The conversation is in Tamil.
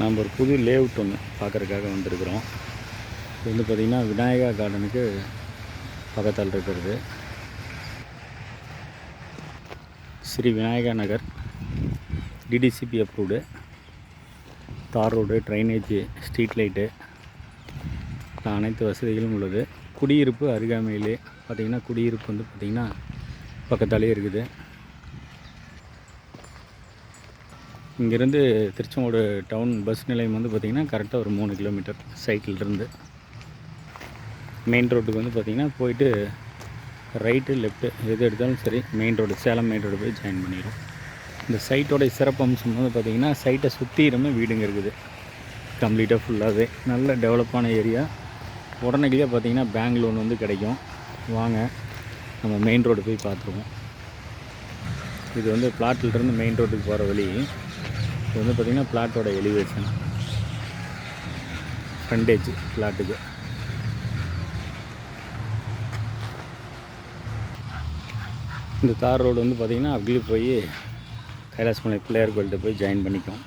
நாம் ஒரு புது லேஅவுட் ஒன்று பார்க்குறதுக்காக வந்திருக்கிறோம். இது வந்து பார்த்திங்கன்னா விநாயகா கார்டனுக்கு பக்கத்தால் இருக்கிறது. Sri Vinayaka Nagar DTCP approved tar road drainage street light அனைத்து வசதிகளும் உள்ளது. குடியிருப்பு அருகாமையிலே பார்த்திங்கன்னா குடியிருப்பு வந்து பார்த்திங்கன்னா பக்கத்தாலே இருக்குது. இங்கேருந்து திருச்செங்கோடு டவுன் பஸ் நிலையம் வந்து பார்த்திங்கன்னா கரெக்டாக ஒரு மூணு கிலோமீட்டர் சைக்கிள்லேருந்து. மெயின் ரோட்டுக்கு வந்து பார்த்திங்கன்னா போயிட்டு ரைட்டு லெஃப்ட்டு எது எடுத்தாலும் சரி main road Salem main road போய் ஜாயின் பண்ணிடும் இந்த சைட்டோடைய சிறப்பு அம்சம் வந்து பார்த்திங்கன்னா சைட்டை சுற்றியிருமே வீடுங்க இருக்குது. கம்ப்ளீட்டாக ஃபுல்லாகவே நல்ல டெவலப்பான ஏரியா. உடனடியாக பார்த்திங்கன்னா பேங்க் லோன் வந்து கிடைக்கும். வாங்க நம்ம மெயின் ரோடு போய் பார்த்துருவோம். இது வந்து பிளாட்டிலிருந்து மெயின் ரோட்டுக்கு போகிற வழி. இது வந்து பார்த்திங்கன்னா பிளாட்டோட எலிவேஷன் ஃப்ரண்டேஜ் பிளாட்டுக்கு இந்த தார் ரோடு வந்து பார்த்திங்கன்னா அப்படியே போய் கைலாசமலை பிள்ளையார் கோயில்கிட்ட போய் ஜாயின் பண்ணிக்கும்.